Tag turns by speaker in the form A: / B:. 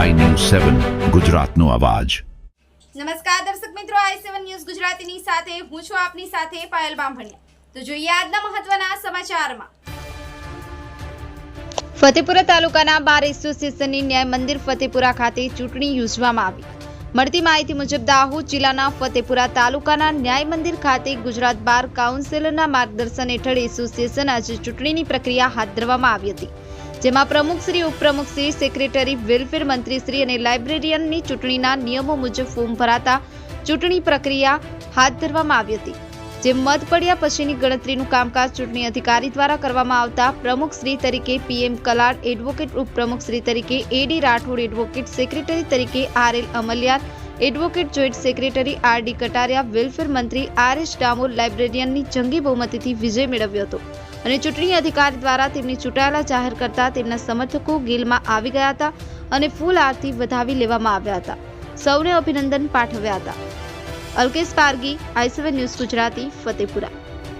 A: સેવન ગુજરાતનો અવાજ.
B: નમસ્કાર દર્શક મિત્રો આઈ સેવન ન્યૂઝ ગુજરાતીની સાથે હું છું આપની સાથે પાયલ બામભણિયા. તો જોઈએ આજના મહત્વના સમાચારમાં. ફતેપુરા તાલુકાના બાર એસોસિએશનની ન્યાય મંદિર ફતેપુરા ખાતે ચૂંટણી યોજવામાં આવી. મળતી માહિતી મુજબ દાહોદ જિલ્લાના ફતેપુરા તાલુકાના ન્યાય મંદિર ખાતે ગુજરાત બાર કાઉન્સિલના માર્ગદર્શન હેઠળ એસોસિએશન આજે ચૂંટણીની પ્રક્રિયા હાથ ધરવામાં આવી હતી. જેમાં પ્રમુખશ્રી ઉપપ્રમુખશ્રી સેક્રેટરી વેલફેર મંત્રીશ્રી અને લાઇબ્રેરિયનની ચૂંટણીના નિયમો મુજબ ફોર્મ ભરાતા ચૂંટણી પ્રક્રિયા હાથ ધરવામાં આવી હતી. જે મત પડ્યા પછીની ગણતરીનું કામકાજ ચૂંટણી અધિકારી દ્વારા કરવામાં આવતા પ્રમુખશ્રી તરીકે પીએમ કલાડ એડવોકેટ ઉપપ્રમુખશ્રી તરીકે A D Rathod advocate secretary તરીકે R L Amliyar advocate joint secretary R D Kataria welfare મંત્રી, આર એસ ડામોર લાઇબ્રેરિયનની જંગી બહુમતીથી વિજય મેળવ્યો હતો. અને ચૂંટણી અધિકારી દ્વારા તેમની ચૂંટાયેલા જાહેર કરતા તેમના સમર્થકો ગીલમાં આવી ગયા હતા અને ફૂલ આરતી વધાવી લેવામાં આવ્યા હતા. સૌને અભિનંદન પાઠવ્યા હતા. Alkesh Pargi I C one news Gujarati, Fatepura.